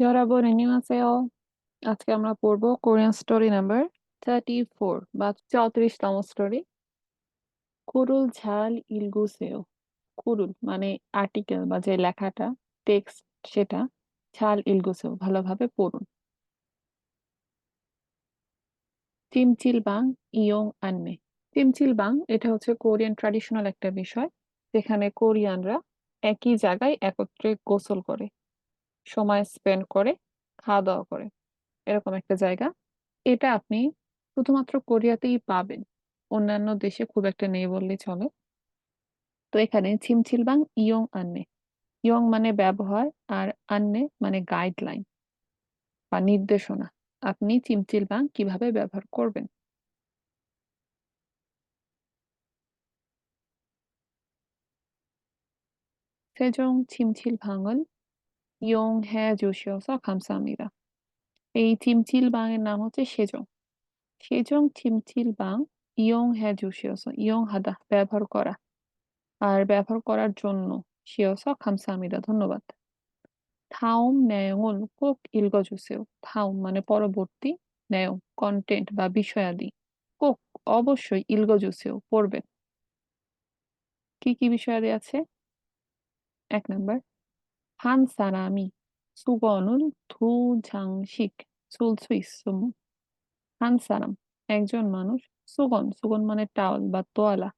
여러분 안녕하세요. আজকে আমরা পড়বো Korean story number thirty four বা চৌত্রিশতম স্টোরি কুরুল ঝাল ইলগুসেও কুরুল মানে আর্টিকেল বা যে লেখাটা টেক্সট সেটা ঝাল ইলগুসেও ভালোভাবে পড়ুন চিমচিলবাং ইয়ং আনমে চিমচিলবাং এটা হচ্ছে কোরিয়ান ট্র্যাডিশনাল একটা বিষয় যেখানে কোরিয়ানরা একই জায়গায় একত্রে গোসল করে সময় স্পেন্ড করে খাওয়া দাওয়া করে এরকম একটা জায়গা এটা আপনি শুধুমাত্র কোরিয়াতেই পাবেন অন্যান্য দেশে খুব একটা নেই বললেই চলে তো এখানে ছিমছিলবাং ইয়ং আন্নে ইয়ং মানে ব্যবহার আর আন্নে মানে গাইডলাইন বা নির্দেশনা আপনি চিমচিলবাং কিভাবে ব্যবহার করবেন 세종 침칠방을 이 ইয়ং 용해 주시어서 감사합니다. এই থিমথিল বাং এর নাম হচ্ছে সেজং সেজং টিমটিলবাং ইয়ংহে ইয়ং হাদা ব্যবহার করা আর ব্যবহার করার জন্য শিয়স খামসামিদা ধন্যবাদ থাউম ন্যায়ঙ্গল কোক ইলগজুসেও থাউম মানে পরবর্তী ন্যায় কন্টেন্ট বা বিষয়াদি কোক অবশ্যই ইলগজুসেও পড়বেন কি কি বিষয়াদি আছে এক নাম্বার 한 사람이 수건을 두 장씩 쓸 수 있음. 한 사람 একজন মানুষ সুগন সুগন মানে টাওয়াল বা তোয়ালা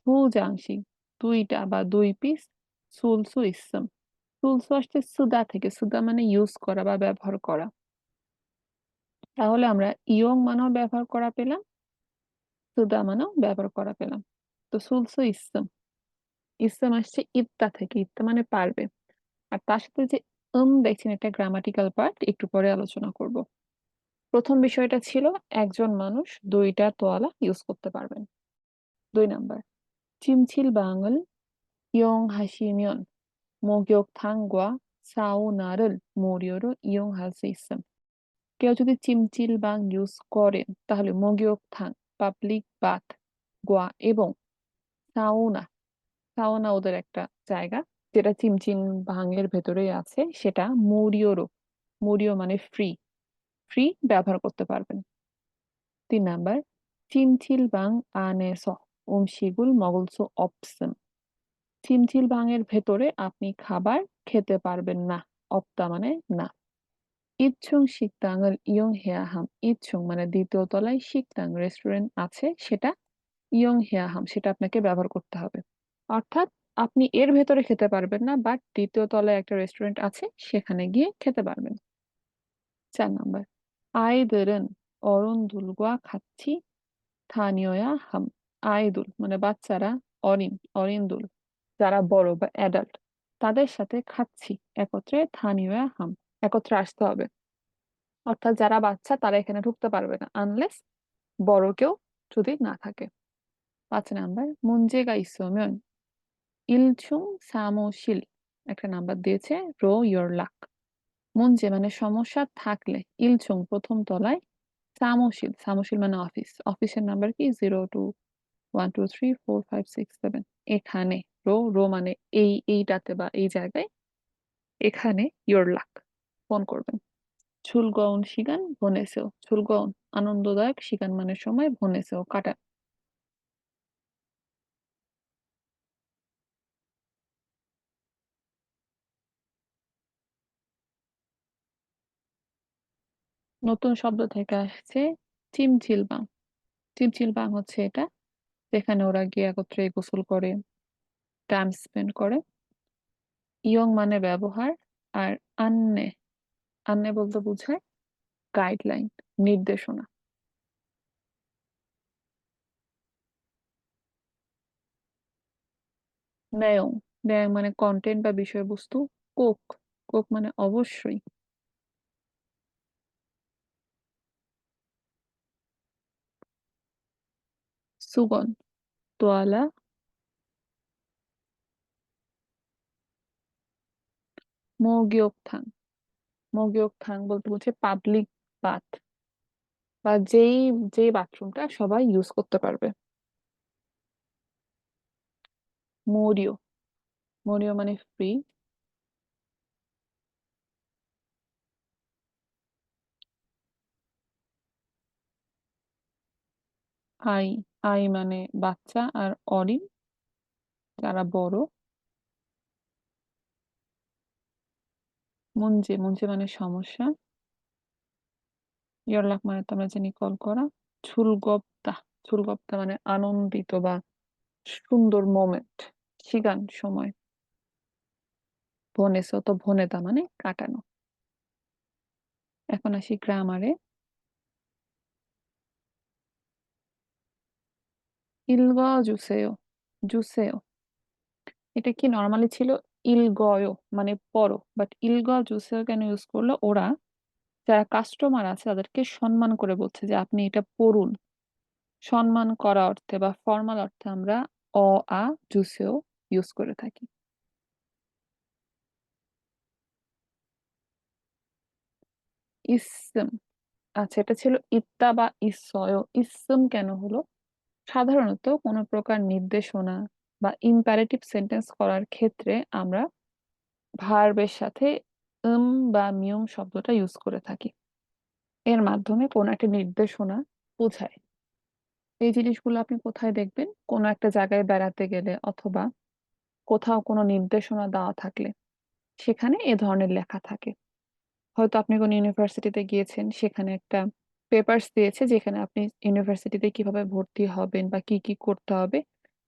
দু জাংশিক দুইটা বা দুই পিস সুলসু ইসম সুলসু আসছে সুদা থেকে সুদা মানে ইউজ করা বা ব্যবহার করা তাহলে আমরা ইয়ং মানেও ব্যবহার করা পেলাম সুদা মানেও ব্যবহার করা পেলাম তো সুলসু ইসম ইসম আসছে ইত্তা থেকে ইত্তা মানে পারবে আর তার সাথে যে উম দেখছেন একটা গ্রামাটিক্যাল পার্ট একটু পরে আলোচনা করব। প্রথম বিষয়টা ছিল, একজন মানুষ দুইটা তোয়ালা ইউজ করতে পারবেন। দুই নাম্বার চিমছিল বাঙল, ইয়ং হাসিমিয়ন মোগিয়ক গোয়া সাউ নারল, মোরিয়র, ইয়ং হাসি ইসলাম। কেউ যদি চিমচিল বাং ইউজ করেন, তাহলে মোগিয়ক থাং, পাবলিক বাথ, গোয়া এবং সাউনা সাউনা ওদের একটা জায়গা। যেটা চিমচিন ভাঙের ভেতরে আছে, সেটা মৌরিওর মৌরীয় মানে ফ্রি ফ্রি ব্যবহার করতে পারবেন। তিন নাম্বার চিমচিল বাং আনে সিগুল অংশিগুল মগলস অপশন চিমচিল ভাঙের ভেতরে আপনি খাবার খেতে পারবেন না, অপ্তা মানে না। ইচ্ছুং শিকতাঙ্গল ইয়ং হেয়াহাম, ইচ্ছুং মানে দ্বিতীয় তলায় শিকতাং রেস্টুরেন্ট আছে, সেটা ইয়ং হেয়াহাম, সেটা আপনাকে ব্যবহার করতে হবে। অর্থাৎ আপনি এর ভেতরে খেতে পারবেন না, বাট দ্বিতীয় তলায় একটা রেস্টুরেন্ট আছে, সেখানে গিয়ে খেতে পারবেন। চার নাম্বার আইদেরেন অরুণদুল গোয়া খাচ্ছি স্থানীয়য়া হাম, আইদুল মানে বাচ্চারা অরিন, অরিন্দুল, যারা বড় বা অ্যাডাল্ট তাদের সাথে খাচ্ছি, একত্রে থানীয় হাম, একত্রে আসতে হবে। অর্থাৎ যারা বাচ্চা, তারা এখানে ঢুকতে পারবে না আনলেস বড় কেউ যদি না থাকে। পাঁচ নাম্বার মঞ্জে ইসোমিয়ন ইলছুং সামোশিল একটা নাম্বার দিয়েছে, রো ইয়োর লাক। মুঞ্জে মানে সমস্যা থাকলে ইলছুং প্রথম তলায় সামোশিল সামোশিল মানে অফিস। অফিসের নাম্বার কি? Zero two one, two, three, four, five, six, seven. এখানে রো রো মানে এই, এইটাতে বা এই জায়গায়। এখানে ইয়োর লাক। ফোন করবেন। ছুলগউন শিগান, ভনেসেও। ছুলগউন আনন্দদায়ক শিগান মানে সময়, ভনেসেও কাটা নতুন শব্দ থেকে আসছে চিমচিলবাং চিমচিলবাং হচ্ছে এটা, যেখানে ওরা গিয়ে একত্রে গোসল করে টাইম স্পেন্ড করে। ইয়ং মানে ব্যবহার আর আন্নে আন্নে বলতে বোঝায় গাইডলাইন নির্দেশনা। নেয়ং নেয়ং মানে কন্টেন্ট বা বিষয়বস্তু কোক কোক মানে অবশ্যই। sugon tuala 목욕탕. 목욕탕 বলতে বলছে পাবলিক বাথ বা যেই যে বাথরুমটা সবাই ইউজ করতে পারবে মরিও মরিও মানে ফ্রি আই আই মানে বাচ্চা আর অরিন, যারা বড়। মুঞ্জে মুঞ্জে মানে সমস্যা। ইয়ারলাক মানে তোমরা জানি কল করা, ছুলগপ্তা। ছুলগপ্তা মানে আনন্দিত বা সুন্দর মোমেন্ট সিগান সময়। ভনেসো তো ভনেতা মানে কাটানো। এখন আসি গ্রামারে। ইলগ জুসেও। জুসেও এটা কি নর্মালি ছিল? ইলগয়ো মানে পরো। বাট ইলগ জুসেও কেন ইউজ করল? ওরা যারা কাস্টমার আছে, তাদেরকে সম্মান করে বলছে যে, আপনি এটা পড়ুন। সম্মান করা অর্থে বা ফর্মাল অর্থে আমরা অ, আ, জুসেও ইউজ করে থাকি। ইসম আচ্ছা এটা ছিল ইত্তা বা ইসয় ইসম কেন হলো? সাধারণত কোনো প্রকার নির্দেশনা বা ইম্পারেটিভ সেন্টেন্স করার ক্ষেত্রে আমরা ভার্বের সাথে উম বা মিয়ম শব্দটা ইউজ করে থাকি। এর মাধ্যমে কোনো একটা নির্দেশনা বোঝায়। এই জিনিসগুলো আপনি কোথায় দেখবেন? কোনো একটা জায়গায় বেড়াতে গেলে অথবা কোথাও কোনো নির্দেশনা দেওয়া থাকলে সেখানে এ ধরনের লেখা থাকে। হয়তো আপনি কোনো ইউনিভার্সিটিতে গিয়েছেন, সেখানে একটা পেপার্স দিয়েছে যেখানে আপনি ইউনিভার্সিটিতে কীভাবে ভর্তি হবেন বা কি কি করতে হবে,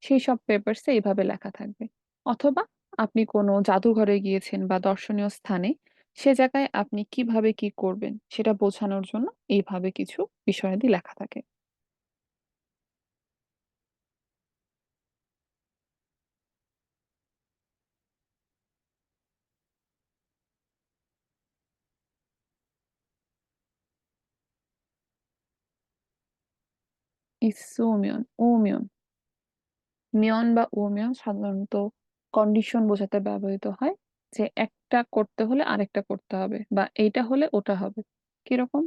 সেই সব পেপার্সে এইভাবে লেখা থাকবে। অথবা আপনি কোনো জাদুঘরে গিয়েছেন বা দর্শনীয় স্থানে, সে জায়গায় আপনি কীভাবে কি করবেন সেটা বোঝানোর জন্য এইভাবে কিছু বিষয়াদি লেখা থাকে। ইসোমিয়ন ওমিয়ন মিয়ন বা ওমিয়ন সাধারণত কন্ডিশন বোঝাতে ব্যবহৃত হয় যে একটা করতে হলে আরেকটা করতে হবে বা এইটা হলে ওটা হবে। কীরকম?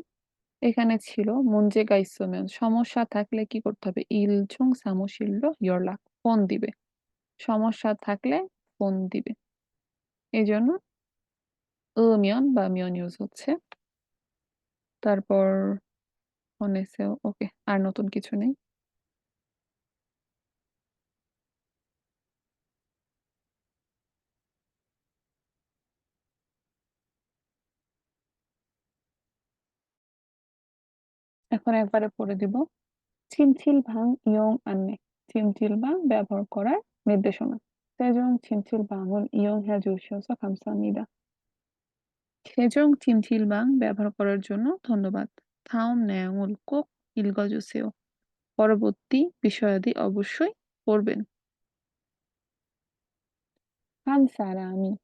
এখানে ছিল মুঞ্জে গাইসোমিয়ন সমস্যা থাকলে কি করতে হবে? ইলচুং সামোশিল্ড ইয়রলাক ফোন দিবে। সমস্যা থাকলে ফোন দিবে। এই জন্য মিয়ন বা মিয়ন ইউজ হচ্ছে। তারপর অনেসেও ওকে আর নতুন কিছু নেই? এখন একবারে পড়ে দিব। ছিমছিল ভাং ইয়ং আন্নে। ছিমছিল ভাং ব্যবহার করার নির্দেশনা। সেজং ছিমছিল ভাঙন ইয়ং হ্যা জুসিয়স খামসামিদা সেজং ছিমছিল ভাং ব্যবহার করার জন্য ধন্যবাদ। 다음 내용을 꼭 읽어주세요. পরবর্তী বিষয়াদি অবশ্যই পড়বেন. 한 사람이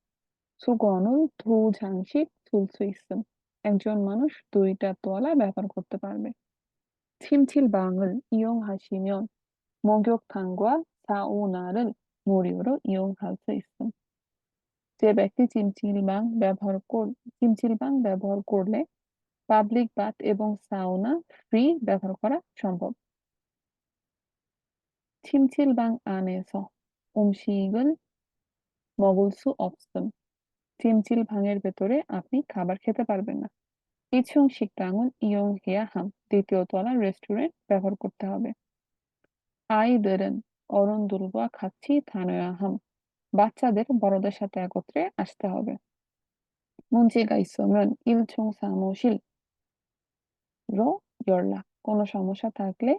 수건을 두 장씩 둘 수 있음. একজন মানুষ দুইটা তোয়ালা ব্যবহার করতে পারবে. 침칠방을 이용하시면 목욕탕과 사우나를 무료로 이용할 수 있음. যে ব্যক্তি চিমচিলবাং ব্যবহার কর চিমচিলবাং ব্যবহার করলে পাবলিক বাথ এবং সাউনা ফ্রি ব্যবহার করা সম্ভব 침칠방 안에서 음식을 먹을 수 없음. চিমচিলভাঙের ভেতরে আপনি খাবার খেতে পারবেন না ইছুং 식당은 이용해야 함. দ্বিতীয় তলা রেস্টুরেন্ট ব্যবহার করতে হবে 아이들은 어른들과 같이 다녀야 함. বাচ্চাদের বড়দের সাথে একত্রে আসতে হবে 문제가 있으면 1층 사무실 জোরলা কোনো সমস্যা থাকলে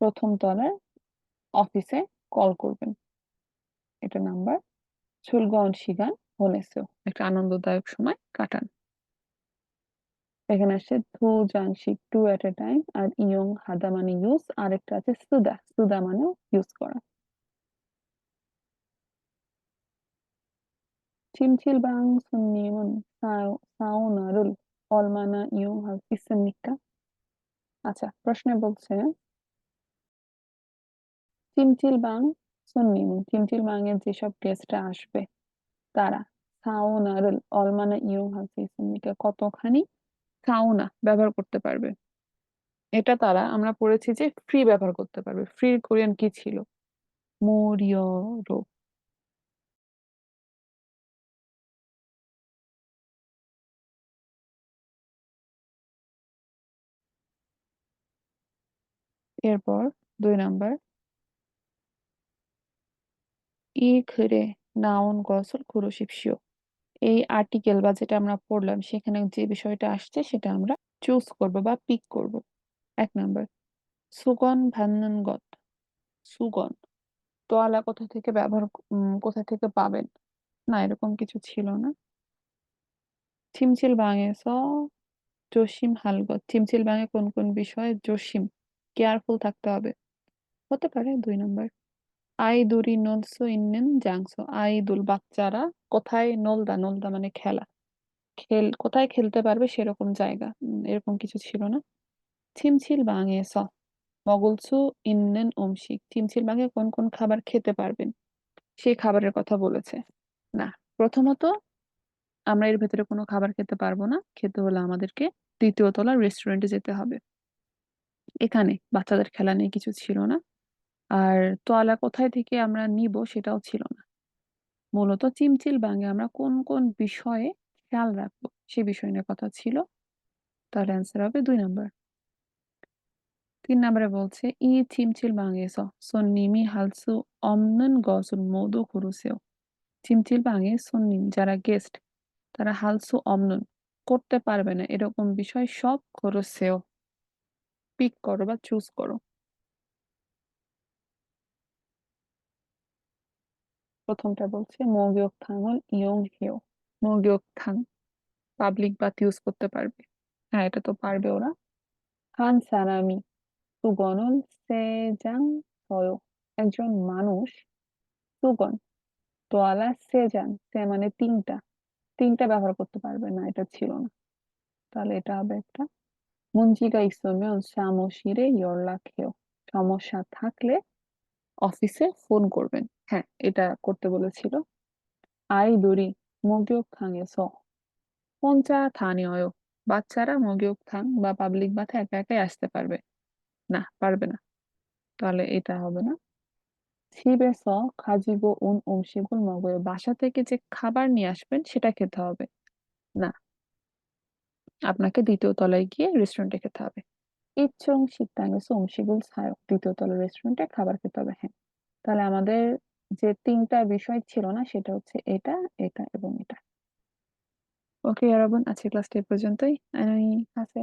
প্রথম তলার অফিসে কল করবেন। এটা নাম্বার সুলগন শিগান হনেসেও একটা আনন্দদায়ক সময় কাটান। এখানে আসছে ধু জাংশিক টু এট এ টাইম আর ইয়ং হাদা মানে ইউজ আরেকটা আছে সুদা। সুদা মানে ইউজ করা। চিমচিল বাং সুন্নিমন সাউনারুল অলমানা ইউ হাফিসের নিকা? আচ্ছা প্রশ্নে বলছে টিমটিল বাং সুন্নি টিমটিল বাং এর যেসব গেস্টরা আসবে, তারা সাউনারল অলমানা ইউ হাফিসের নিকা কতখানি সাউনা ব্যবহার করতে পারবে? এটা তারা, আমরা পড়েছি যে ফ্রি ব্যবহার করতে পারবে। ফ্রি কোরিয়ান কি ছিল? মোরিয়রো। এরপর দুই নাম্বার। ইখরে নাউন গসল কুরুশিপসিও এই আর্টিকেল বা যেটা আমরা পড়লাম, সেখানে যে বিষয়টা আসছে, সেটা আমরা চুজ করব বা পিক করব। এক নাম্বার। সুগন ভান্নগত সুগন। তোয়ালা কোথা থেকে ব্যবহার কোথা থেকে পাবেন? না, এরকম কিছু ছিল না। ছিমছিল বাঙে স, জসিম হালগত ছিমছিল বাঙে কোন কোন বিষয়ে জসিম? কেয়ারফুল থাকতে হবে। হতে পারে দুই নম্বর। আই দুরি নলসো ইন্নেন জাংসো আই দুল বাচ্চারা কোথায় নলদা নলদা মানে খেলা। খেল, কোথায় খেলতে পারবে সেরকম জায়গা। এরকম কিছু ছিল না। ছিমছিল বাঙে স। মগলসু ইন্নেন অংশিক ছিমছিল বাঙে কোন কোন খাবার খেতে পারবেন? সেই খাবারের কথা বলেছে। না, প্রথমত আমরা এর ভেতরে কোনো খাবার খেতে পারব না। খেতে হলে আমাদেরকে দ্বিতীয় তলার রেস্টুরেন্টে যেতে হবে। এখানে বাচ্চাদের খেলা নিয়ে কিছু ছিল না। আর তোয়ালা কোথায় থেকে আমরা নিব সেটাও ছিল না। মূলত চিমচিল বাঙে আমরা কোন কোন বিষয়ে খেয়াল রাখব সে বিষয় নিয়ে কথা ছিল। তার অ্যান্সার হবে দুই নম্বর। তিন নম্বরে বলছে, ই চিমচিল বাঙে স সন্নিমি হালসু অমনন গসুন মধু খুরুসেও। চিমচিল বাঙে সন্নিম, যারা গেস্ট তারা হালসু অমনন, করতে পারবে না। এরকম বিষয় সব খরচেও পিক করো বা চুজ করো। প্রথমটা বলছে মগিওক থাং হল ইয়ং হিও মৌগিক থাং পাবলিক বাত ইউজ করতে পারবে। হ্যাঁ এটা তো পারবে ওরা। খান সারামি সুগনল সেজাং হয় একজন মানুষ সুগন তোয়ালা সেজান সে মানে তিনটা। তিনটা ব্যবহার করতে পারবে না, এটা ছিল না। তাহলে এটা হবে একটা 문제가 있으면 사무실에 연락해요 সমস্যা থাকলে অফিসে ফোন করবেন হ্যাঁ এটা করতে বলেছিল 아이들이 목욕탕에서 혼자 다녀요 বাচ্চারা 목욕탕 বা পাবলিক বাথে একা একাই আসতে পারবে না পারবে না তাহলে এটা হবে না 집에서 가지고 온 음식을 먹어요 বাসা থেকে যে খাবার নিয়ে আসবেন সেটা খেতে হবে না আপনাকে দ্বিতীয় তলায় গিয়ে রেস্টুরেন্টে খেতে হবে। ইচ্ছং শিকদাঙ্গে সোমশিগুল সায়ক দ্বিতীয় তলার রেস্টুরেন্টে খাবার খেতে হবে হ্যাঁ। তাহলে আমাদের যে তিনটা বিষয় ছিল না, সেটা হচ্ছে এটা এটা এবং এটা। ওকে ইয়ারাবুন আজকে ক্লাসটা এ পর্যন্তই। আমি আছে